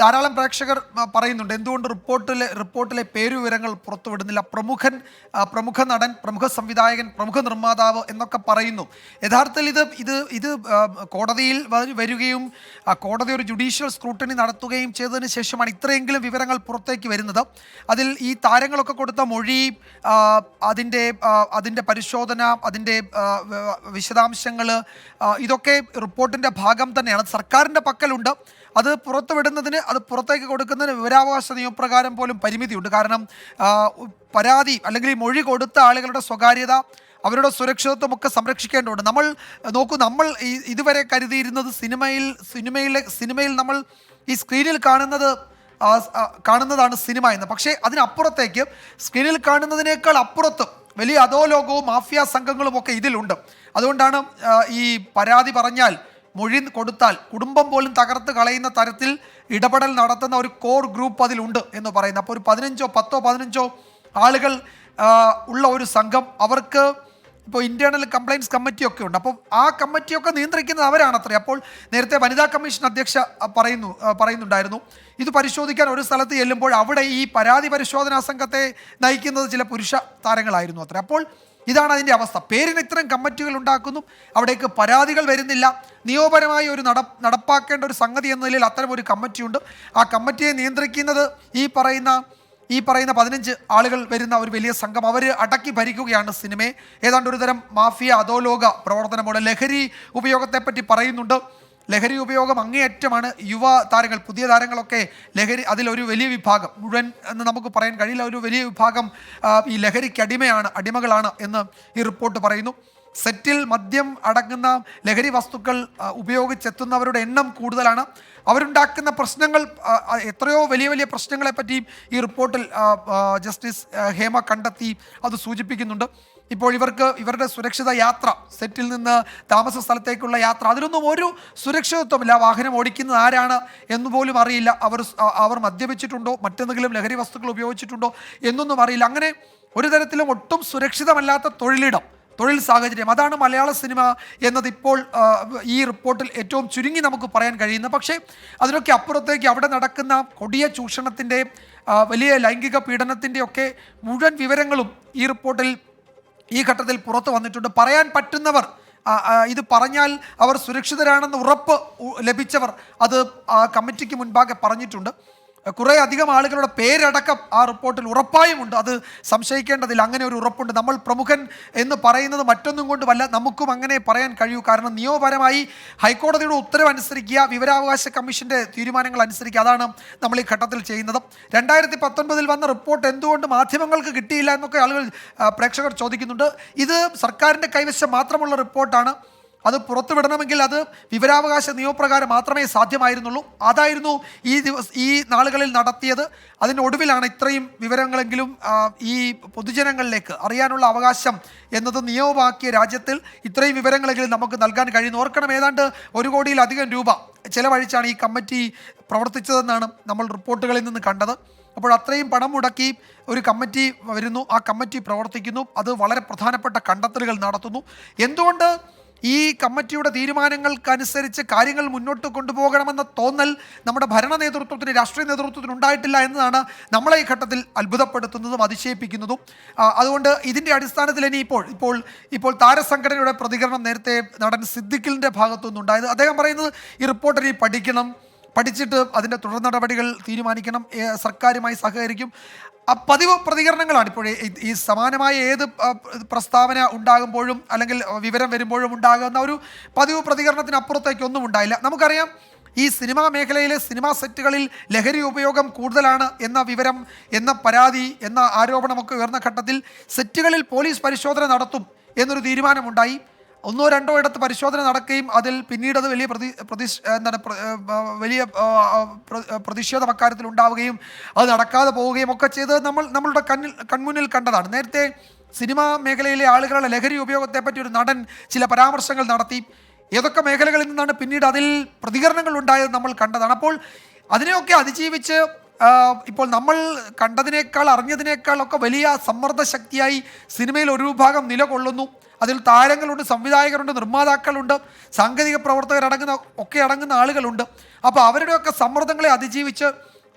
ധാരാളം പ്രേക്ഷകർ പറയുന്നുണ്ട്. എന്തുകൊണ്ട് റിപ്പോർട്ടിലെ റിപ്പോർട്ടിലെ പേരുവിവരങ്ങൾ പുറത്തുവിടുന്നില്ല? പ്രമുഖൻ പ്രമുഖ നടൻ പ്രമുഖ സംവിധായകൻ പ്രമുഖ നിർമ്മാതാവ് എന്നൊക്കെ പറയുന്നു. യഥാർത്ഥത്തിൽ ഇത് ഇത് ഇത് കോടതിയിൽ വരികയും കോടതി ഒരു ജുഡീഷ്യൽ സ്ക്രൂട്ടണി നടത്തുകയും ചെയ്തതിന് ശേഷമാണ് ഇത്രയെങ്കിലും വിവരങ്ങൾ പുറത്തേക്ക് വരുന്നത്. അതിൽ ഈ താരങ്ങളൊക്കെ കൊടുത്ത മൊഴി അതിന്റെ അതിന്റെ പരിശോധന അതിന്റെ വിശദാംശങ്ങൾ ഇതൊക്കെ റിപ്പോർട്ടിന്റെ ഭാഗം തന്നെയാണ്. സർക്കാരിന്റെ പക്കലുണ്ട്. അത് പുറത്തുവിടുന്നതിന് അത് പുറത്തേക്ക് കൊടുക്കുന്നതിന് വിവരാവകാശ നിയമപ്രകാരം പോലും പരിമിതിയുണ്ട്. കാരണം പരാതി അല്ലെങ്കിൽ മൊഴി കൊടുത്ത ആളുകളുടെ സ്വകാര്യത അവരുടെ സുരക്ഷിതത്വമൊക്കെ സംരക്ഷിക്കേണ്ടതുണ്ട്. നമ്മൾ നോക്കൂ നമ്മൾ ഇതുവരെ കരുതിയിരുന്നത് സിനിമയിൽ സിനിമയിലെ സിനിമയിൽ നമ്മൾ ഈ സ്ക്രീനിൽ കാണുന്നത് കാണുന്നതാണ് സിനിമ എന്ന്. പക്ഷേ അതിനപ്പുറത്തേക്ക് സ്ക്രീനിൽ കാണുന്നതിനേക്കാൾ അപ്പുറത്തും വലിയ അധോലോകവും മാഫിയ സംഘങ്ങളും ഒക്കെ ഇതിലുണ്ട്. അതുകൊണ്ടാണ് ഈ പരാതി പറഞ്ഞാൽ മൊഴി കൊടുത്താൽ കുടുംബം പോലും തകർത്ത് കളയുന്ന തരത്തിൽ ഇടപെടൽ നടത്തുന്ന ഒരു കോർ ഗ്രൂപ്പ് അതിലുണ്ട് എന്ന് പറയുന്നത് അപ്പോൾ ഒരു പതിനഞ്ചോ പത്തോ പതിനഞ്ചോ ആളുകൾ ഉള്ള ഒരു സംഘം അവർക്ക് ഇപ്പോൾ ഇന്റേണൽ കംപ്ലയിൻസ് കമ്മിറ്റിയൊക്കെ ഉണ്ട്. അപ്പോൾ ആ കമ്മിറ്റിയൊക്കെ നിയന്ത്രിക്കുന്നത് അവരാണത്രേ. അപ്പോൾ നേരത്തെ വനിതാ കമ്മീഷൻ അധ്യക്ഷ പറയുന്നു പറയുന്നുണ്ടായിരുന്നു. ഇത് പരിശോധിക്കാൻ ഒരു സ്ഥലത്ത് ചെല്ലുമ്പോൾ അവിടെ ഈ പരാതി പരിശോധനാ സംഘത്തെ നയിക്കുന്നത് ചില പുരുഷ താരങ്ങളായിരുന്നു അത്ര. അപ്പോൾ ഇതാണ് അതിന്റെ അവസ്ഥ. പേരിന് ഇത്തരം കമ്മിറ്റികൾ ഉണ്ടാക്കുന്നു. അവിടേക്ക് പരാതികൾ വരുന്നില്ല. നിയമപരമായി ഒരു നട നടപ്പാക്കേണ്ട ഒരു സംഗതി എന്ന നിലയിൽ അത്തരം ഒരു കമ്മിറ്റിയുണ്ട് ആ കമ്മിറ്റിയെ നിയന്ത്രിക്കുന്നത് ഈ പറയുന്ന ഈ പറയുന്ന പതിനഞ്ച് ആളുകൾ വരുന്ന ഒരു വലിയ സംഘം അവർ അടക്കി ഭരിക്കുകയാണ് സിനിമയെ. ഏതാണ്ട് ഒരുതരം മാഫിയ അധോലോക പ്രവർത്തനമാണ് ലഹരി ഉപയോഗത്തെപ്പറ്റി പറയുന്നുണ്ട്. ലഹരി ഉപയോഗം അങ്ങേയറ്റമാണ്. യുവ താരങ്ങൾ പുതിയ താരങ്ങളൊക്കെ ലഹരി അതിലൊരു വലിയ വിഭാഗം മുഴുവൻ എന്ന് നമുക്ക് പറയാൻ കഴിയില്ല. ഒരു വലിയ വിഭാഗം ഈ ലഹരിക്ക് അടിമയാണ് അടിമകളാണ് എന്ന് ഈ റിപ്പോർട്ട് പറയുന്നു. സെറ്റിൽ മദ്യം അടങ്ങുന്ന ലഹരി വസ്തുക്കൾ ഉപയോഗിച്ചെത്തുന്നവരുടെ എണ്ണം കൂടുതലാണ്. അവരുണ്ടാക്കുന്ന പ്രശ്നങ്ങൾ എത്രയോ വലിയ വലിയ പ്രശ്നങ്ങളെ പറ്റിയും ഈ റിപ്പോർട്ടിൽ ജസ്റ്റിസ് ഹേമ കണ്ടെത്തി അത് സൂചിപ്പിക്കുന്നുണ്ട്. ഇപ്പോൾ ഇവർക്ക് ഇവരുടെ സുരക്ഷിത യാത്ര സെറ്റിൽ നിന്ന് താമസ സ്ഥലത്തേക്കുള്ള യാത്ര അതിനൊന്നും ഒരു സുരക്ഷിതത്വമില്ല. വാഹനം ഓടിക്കുന്നത് ആരാണ് എന്ന് പോലും അറിയില്ല. അവർ അവർ മദ്യപിച്ചിട്ടുണ്ടോ? മറ്റെന്തെങ്കിലും ലഹരി വസ്തുക്കൾ ഉപയോഗിച്ചിട്ടുണ്ടോ? എന്നൊന്നും അറിയില്ല. അങ്ങനെ ഒരു തരത്തിലും ഒട്ടും സുരക്ഷിതമല്ലാത്ത തൊഴിലിടം തൊഴിൽ സാഹചര്യം. അതാണ് മലയാള സിനിമ എന്നത് ഇപ്പോൾ ഈ റിപ്പോർട്ടിൽ ഏറ്റവും ചുരുങ്ങി നമുക്ക് പറയാൻ കഴിയുന്ന പക്ഷേ അതിനൊക്കെ അപ്പുറത്തേക്ക് അവിടെ നടക്കുന്ന കൊടിയ ചൂഷണത്തിന്റെ വലിയ ലൈംഗിക പീഡനത്തിന്റെ ഒക്കെ മുഴുവൻ വിവരങ്ങളും ഈ റിപ്പോർട്ടിൽ ഈ ഘട്ടത്തിൽ പുറത്തു വന്നിട്ടുണ്ട്. പറയാൻ പറ്റുന്നവർ ഇത് പറഞ്ഞാൽ അവർ സുരക്ഷിതരാണെന്ന് ഉറപ്പ് ലഭിച്ചവർ അത് കമ്മിറ്റിക്ക് മുൻപാകെ പറഞ്ഞിട്ടുണ്ട്. കുറേ അധികം ആളുകളുടെ പേരടക്കം ആ റിപ്പോർട്ടിൽ ഉറപ്പായും ഉണ്ട്. അത് സംശയിക്കേണ്ടതില്ല. അങ്ങനെ ഒരു ഉറപ്പുണ്ട്. നമ്മൾ പ്രമുഖൻ എന്ന് പറയുന്നത് മറ്റൊന്നും കൊണ്ടുമല്ല. നമുക്കും അങ്ങനെ പറയാൻ കഴിയൂ. കാരണം നിയമപരമായി ഹൈക്കോടതിയുടെ ഉത്തരവ് അനുസരിക്കുക വിവരാവകാശ കമ്മീഷന്റെ തീരുമാനങ്ങൾ അനുസരിക്കുക അതാണ് നമ്മൾ ഈ ഘട്ടത്തിൽ ചെയ്യുന്നത്. രണ്ടായിരത്തി പത്തൊൻപതിൽ വന്ന റിപ്പോർട്ട് എന്തുകൊണ്ട് മാധ്യമങ്ങൾക്ക് കിട്ടിയില്ല എന്നൊക്കെ ആളുകൾ പ്രേക്ഷകർ ചോദിക്കുന്നുണ്ട്. ഇത് സർക്കാരിന്റെ കൈവശം മാത്രമുള്ള റിപ്പോർട്ടാണ്. അത് പുറത്തുവിടണമെങ്കിൽ അത് വിവരാവകാശ നിയമപ്രകാരം മാത്രമേ സാധ്യമായിരുന്നുള്ളൂ. അതായിരുന്നു ഈ ദിവസ ഈ നാളുകളിൽ നടത്തിയത്. അതിനൊടുവിലാണ് ഇത്രയും വിവരങ്ങളെങ്കിലും ഈ പൊതുജനങ്ങളിലേക്ക് അറിയാനുള്ള അവകാശം എന്നത് നിയമമാക്കിയ രാജ്യത്തിൽ ഇത്രയും വിവരങ്ങളെങ്കിലും നമുക്ക് നൽകാൻ കഴിയുന്നു. ഓർക്കണം ഏതാണ്ട് ഒരു കോടിയിലധികം രൂപ ചെലവഴിച്ചാണ് ഈ കമ്മിറ്റി പ്രവർത്തിച്ചതെന്നാണ് നമ്മൾ റിപ്പോർട്ടുകളിൽ നിന്ന് കണ്ടത്. അപ്പോൾ അത്രയും പണം മുടക്കി ഒരു കമ്മിറ്റി വരുന്നു. ആ കമ്മിറ്റി പ്രവർത്തിക്കുന്നു. അത് വളരെ പ്രധാനപ്പെട്ട കണ്ടെത്തലുകൾ നടത്തുന്നു. എന്തുകൊണ്ട് ഈ കമ്മിറ്റിയുടെ തീരുമാനങ്ങൾക്കനുസരിച്ച് കാര്യങ്ങൾ മുന്നോട്ട് കൊണ്ടുപോകണമെന്ന തോന്നൽ നമ്മുടെ ഭരണ നേതൃത്വത്തിന് രാഷ്ട്രീയ നേതൃത്വത്തിന് ഉണ്ടായിട്ടില്ല എന്നതാണ് നമ്മളെ ഈ ഘട്ടത്തിൽ അത്ഭുതപ്പെടുത്തുന്നതും അതിശയിപ്പിക്കുന്നതും. അതുകൊണ്ട് ഇതിന്റെ അടിസ്ഥാനത്തിൽ ഇനി ഇപ്പോൾ ഇപ്പോൾ ഇപ്പോൾ താരസംഘടനയുടെ പ്രതികരണം നേരത്തെ നടൻ സിദ്ദിഖിലിന്റെ ഭാഗത്തുനിന്ന് നിന്നുണ്ടായത് അദ്ദേഹം പറയുന്നത് ഈ റിപ്പോർട്ടർ ഈ പഠിക്കണം പഠിച്ചിട്ട് അതിന്റെ തുടർ നടപടികൾ തീരുമാനിക്കണം സർക്കാരുമായി സഹകരിക്കും. ആ പതിവ് പ്രതികരണങ്ങളാണ് ഇപ്പോൾ ഈ- സമാനമായ ഏത് പ്രസ്താവന ഉണ്ടാകുമ്പോഴും അല്ലെങ്കിൽ വിവരം വരുമ്പോഴും ഉണ്ടാകുന്ന ഒരു പതിവ് പ്രതികരണത്തിന് അപ്പുറത്തേക്ക് ഒന്നും ഉണ്ടായില്ല. നമുക്കറിയാം ഈ സിനിമാ മേഖലയിലെ സിനിമാ സെറ്റുകളിൽ ലഹരി ഉപയോഗം കൂടുതലാണ് എന്ന വിവരം എന്ന പരാതി എന്ന ആരോപണമൊക്കെ ഉയർന്ന ഘട്ടത്തിൽ സെറ്റുകളിൽ പോലീസ് പരിശോധന നടത്തും എന്നൊരു തീരുമാനമുണ്ടായി. ഒന്നോ രണ്ടോ ഇടത്ത് പരിശോധന നടക്കുകയും അതിൽ പിന്നീട് വലിയ പ്രതി പ്രതി എന്താണ് വലിയ പ്രതിഷേധം അക്കാര്യത്തിൽ ഉണ്ടാവുകയും അത് നടക്കാതെ പോവുകയും ഒക്കെ ചെയ്ത് നമ്മൾ നമ്മളുടെ കണ്ണിൽ കൺമുന്നിൽ കണ്ടതാണ്. നേരത്തെ സിനിമാ മേഖലയിലെ ആളുകളുടെ ലഹരി ഉപയോഗത്തെപ്പറ്റി ഒരു നടൻ ചില പരാമർശങ്ങൾ നടത്തി. ഏതൊക്കെ മേഖലകളിൽ നിന്നാണ് പിന്നീട് അതിൽ പ്രതികരണങ്ങൾ ഉണ്ടായത് നമ്മൾ കണ്ടതാണ്. അപ്പോൾ അതിനെയൊക്കെ അതിജീവിച്ച് ഇപ്പോൾ നമ്മൾ കണ്ടതിനേക്കാൾ അറിഞ്ഞതിനേക്കാൾ ഒക്കെ വലിയ സമ്മർദ്ദ ശക്തിയായി സിനിമയിൽ ഒരു വിഭാഗം നിലകൊള്ളുന്നു. അതിൽ താരങ്ങളുണ്ട് സംവിധായകരുണ്ട് നിർമ്മാതാക്കളുണ്ട് സാങ്കേതിക പ്രവർത്തകരടങ്ങുന്ന ഒക്കെ അടങ്ങുന്ന ആളുകളുണ്ട്. അപ്പോൾ അവരുടെയൊക്കെ സമ്മർദ്ദങ്ങളെ അതിജീവിച്ച്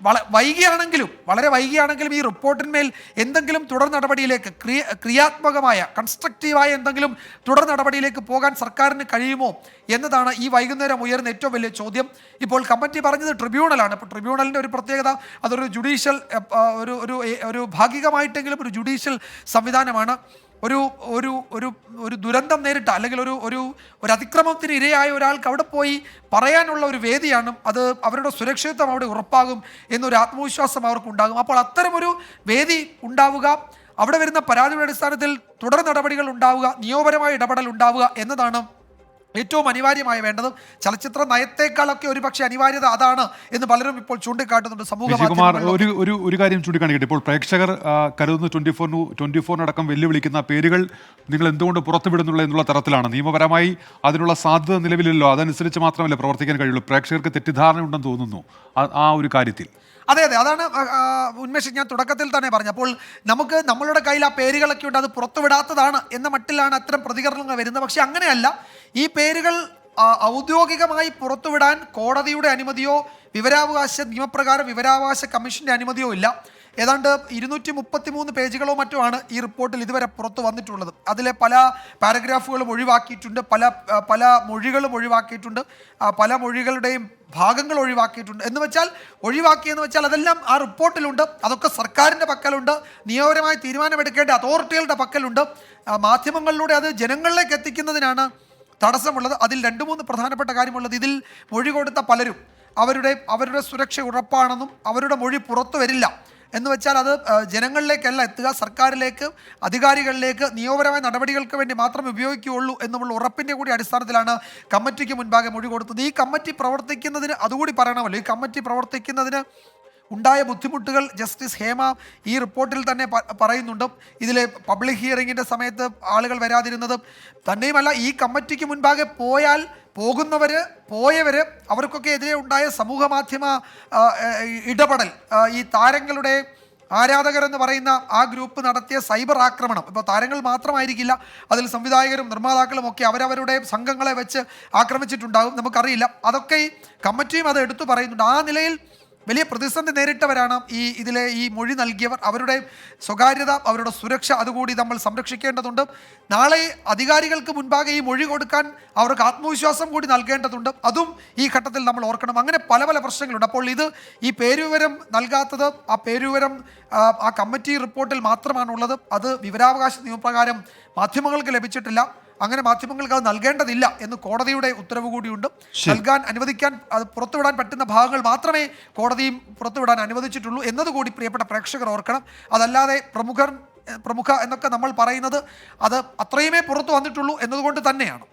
വള വൈകിയാണെങ്കിലും വളരെ വൈകിയാണെങ്കിലും ഈ റിപ്പോർട്ടിന്മേൽ എന്തെങ്കിലും തുടർ നടപടിയിലേക്ക് ക്രിയ ക്രിയാത്മകമായ കൺസ്ട്രക്റ്റീവായ എന്തെങ്കിലും തുടർ നടപടിയിലേക്ക് പോകാൻ സർക്കാരിന് കഴിയുമോ എന്നതാണ് ഈ വൈകുന്നേരം ഉയർന്ന ഏറ്റവും വലിയ ചോദ്യം. ഇപ്പോൾ കമ്മിറ്റി പറഞ്ഞത് ട്രിബ്യൂണലാണ്. ഇപ്പോൾ ട്രിബ്യൂണലിന്റെ ഒരു പ്രത്യേകത അതൊരു ജുഡീഷ്യൽ ഒരു ഒരു ഒരു ഭാഗികമായിട്ടെങ്കിലും ഒരു ജുഡീഷ്യൽ സംവിധാനമാണ്. ഒരു ഒരു ഒരു ഒരു ദുരന്തം നേരിട്ട അല്ലെങ്കിൽ ഒരു ഒരു ഒരു അതിക്രമത്തിന് ഇരയായ ഒരാൾക്ക് അവിടെ പോയി പറയാനുള്ള ഒരു വേദിയാണ്. അത് അവരുടെ സുരക്ഷിതത്വം അവിടെ ഉറപ്പാകും എന്നൊരു ആത്മവിശ്വാസം അവർക്കുണ്ടാകും അപ്പോൾ അത്തരമൊരു വേദി ഉണ്ടാവുക അവിടെ വരുന്ന പരാതിയുടെ അടിസ്ഥാനത്തിൽ തുടർ നടപടികൾ ഉണ്ടാവുക നിയമപരമായ ഇടപെടൽ ഉണ്ടാവുക എന്നതാണ് ഏറ്റവും അനിവാര്യമായി വേണ്ടത് ചലച്ചിത്ര നയത്തേക്കാളൊക്കെ ഒരുപക്ഷെ അനിവാര്യത അതാണ് എന്ന് പലരും ഇപ്പോൾ ചൂണ്ടിക്കാട്ടുന്നുണ്ട്. സമൂഹ. ഒരു ഒരു ഒരു കാര്യം ചൂണ്ടിക്കാണിക്കട്ടെ. ഇപ്പോൾ പ്രേക്ഷകർ കരുതുന്ന ട്വന്റി ഫോർ ട്വന്റി ഫോറിനടക്കം വെല്ലുവിളിക്കുന്ന പേരുകൾ നിങ്ങൾ എന്തുകൊണ്ട് പുറത്തുവിടുന്നുള്ള എന്നുള്ള തരത്തിലാണ്. നിയമപരമായി അതിനുള്ള സാധ്യത നിലവിലല്ലോ അതനുസരിച്ച് മാത്രമല്ല പ്രവർത്തിക്കാൻ കഴിയുള്ളൂ. പ്രേക്ഷകർക്ക് തെറ്റിദ്ധാരണ ഉണ്ടെന്ന് തോന്നുന്നു ആ ഒരു കാര്യത്തിൽ. അതെ അതെ. അതാണ് ഉന്മേഷ് ഞാൻ തുടക്കത്തിൽ തന്നെ പറഞ്ഞു അപ്പോൾ നമുക്ക് നമ്മളുടെ കയ്യിൽ ആ പേരുകളൊക്കെ ഉണ്ട് അത് പുറത്തുവിടാത്തതാണ് എന്ന മട്ടിലാണ് അത്തരം പ്രതികരണങ്ങൾ വരുന്നത്. പക്ഷെ അങ്ങനെയല്ല. ഈ പേരുകൾ ഔദ്യോഗികമായി പുറത്തുവിടാൻ കോടതിയുടെ അനുമതിയോ വിവരാവകാശ നിയമപ്രകാരം വിവരാവകാശ കമ്മീഷന്റെ അനുമതിയോ ഇല്ല. ഏതാണ്ട് ഇരുന്നൂറ്റി മുപ്പത്തി മൂന്ന് പേജുകളോ മറ്റോ ആണ് ഈ റിപ്പോർട്ടിൽ ഇതുവരെ പുറത്തു വന്നിട്ടുള്ളത്. അതിലെ പല പാരഗ്രാഫുകളും ഒഴിവാക്കിയിട്ടുണ്ട് പല പല മൊഴികളും ഒഴിവാക്കിയിട്ടുണ്ട് പല മൊഴികളുടെയും ഭാഗങ്ങൾ ഒഴിവാക്കിയിട്ടുണ്ട്. എന്ന് വെച്ചാൽ ഒഴിവാക്കിയെന്ന് വെച്ചാൽ അതെല്ലാം ആ റിപ്പോർട്ടിലുണ്ട് അതൊക്കെ സർക്കാരിന്റെ പക്കലുണ്ട് നിയമപരമായി തീരുമാനമെടുക്കേണ്ട അതോറിറ്റികളുടെ പക്കലുണ്ട്. മാധ്യമങ്ങളിലൂടെ അത് ജനങ്ങളിലേക്ക് എത്തിക്കുന്നതിനാണ് തടസ്സമുള്ളത്. അതിൽ രണ്ട് മൂന്ന് പ്രധാനപ്പെട്ട കാര്യമുള്ളത്. ഇതിൽ മൊഴി കൊടുത്ത പലരും അവരുടെ അവരുടെ സുരക്ഷ ഉറപ്പാണെന്നും അവരുടെ മൊഴി പുറത്തു വരില്ല. എന്ന് വെച്ചാൽ അത് ജനങ്ങളിലേക്കല്ല എത്തുക സർക്കാരിലേക്ക് അധികാരികളിലേക്ക് നിയമപരമായ നടപടികൾക്ക് വേണ്ടി മാത്രമേ ഉപയോഗിക്കുകയുള്ളൂ എന്നുള്ള ഉറപ്പിന്റെ കൂടി അടിസ്ഥാനത്തിലാണ് കമ്മിറ്റിക്ക് മുൻപാകെ മൊഴി കൊടുത്തത്. ഈ കമ്മിറ്റി പ്രവർത്തിക്കുന്നതിന് അതുകൂടി പറയണമല്ലോ ഈ കമ്മിറ്റി പ്രവർത്തിക്കുന്നതിന് ഉണ്ടായ ബുദ്ധിമുട്ടുകൾ ജസ്റ്റിസ് ഹേമ ഈ റിപ്പോർട്ടിൽ തന്നെ പറയുന്നുണ്ട്. ഇതിലെ പബ്ലിക് ഹിയറിങ്ങിന്റെ സമയത്ത് ആളുകൾ വരാതിരുന്നതും തന്നെയുമല്ല ഈ കമ്മിറ്റിക്ക് മുൻപാകെ പോയാൽ പോകുന്നവർ പോയവർ അവർക്കൊക്കെ എതിരെ ഉണ്ടായ സമൂഹ മാധ്യമ ഇടപെടൽ ഈ താരങ്ങളുടെ ആരാധകർ എന്ന് പറയുന്ന ആ ഗ്രൂപ്പ് നടത്തിയ സൈബർ ആക്രമണം. ഇപ്പോൾ താരങ്ങൾ മാത്രമായിരിക്കില്ല അതിൽ സംവിധായകരും നിർമ്മാതാക്കളും ഒക്കെ അവരവരുടെ സംഘങ്ങളെ വെച്ച് ആക്രമിച്ചിട്ടുണ്ടാകും നമുക്കറിയില്ല. അതൊക്കെ ഈ കമ്മിറ്റിയും അത് എടുത്തു പറയുന്നുണ്ട്. ആ നിലയിൽ വലിയ പ്രതിസന്ധി നേരിട്ടവരാണ് ഈ ഇതിലെ ഈ മൊഴി നൽകിയവർ. അവരുടെ സ്വകാര്യത അവരുടെ സുരക്ഷ അതുകൂടി നമ്മൾ സംരക്ഷിക്കേണ്ടതുണ്ട്. നാളെ അധികാരികൾക്ക് മുൻപാകെ ഈ മൊഴി കൊടുക്കാൻ അവർക്ക് ആത്മവിശ്വാസം കൂടി നൽകേണ്ടതുണ്ട്. അതും ഈ ഘട്ടത്തിൽ നമ്മൾ ഓർക്കണം. അങ്ങനെ പല പല പ്രശ്നങ്ങളുണ്ട്. അപ്പോൾ ഇത് ഈ പേരുവിവരം നൽകാത്തത് ആ പേരുവിവരം ആ, കമ്മിറ്റി റിപ്പോർട്ടിൽ മാത്രമാണുള്ളത്. അത് വിവരാവകാശ നിയമപ്രകാരം മാധ്യമങ്ങൾക്ക് ലഭിച്ചിട്ടില്ല. അങ്ങനെ മാധ്യമങ്ങൾക്ക് അത് നൽകേണ്ടതില്ല എന്ന് കോടതിയുടെ ഉത്തരവ് കൂടിയുണ്ട്. നൽകാൻ അനുവദിക്കാൻ അത് പുറത്തുവിടാൻ പറ്റുന്ന ഭാഗങ്ങൾ മാത്രമേ കോടതിയും പുറത്തുവിടാൻ അനുവദിച്ചിട്ടുള്ളൂ എന്നതുകൂടി പ്രിയപ്പെട്ട പ്രേക്ഷകർ ഓർക്കണം. അതല്ലാതെ പ്രമുഖർ പ്രമുഖ എന്നൊക്കെ നമ്മൾ പറയുന്നത് അത് അത്രയുമേ പുറത്തു വന്നിട്ടുള്ളൂ എന്നതുകൊണ്ട് തന്നെയാണ്.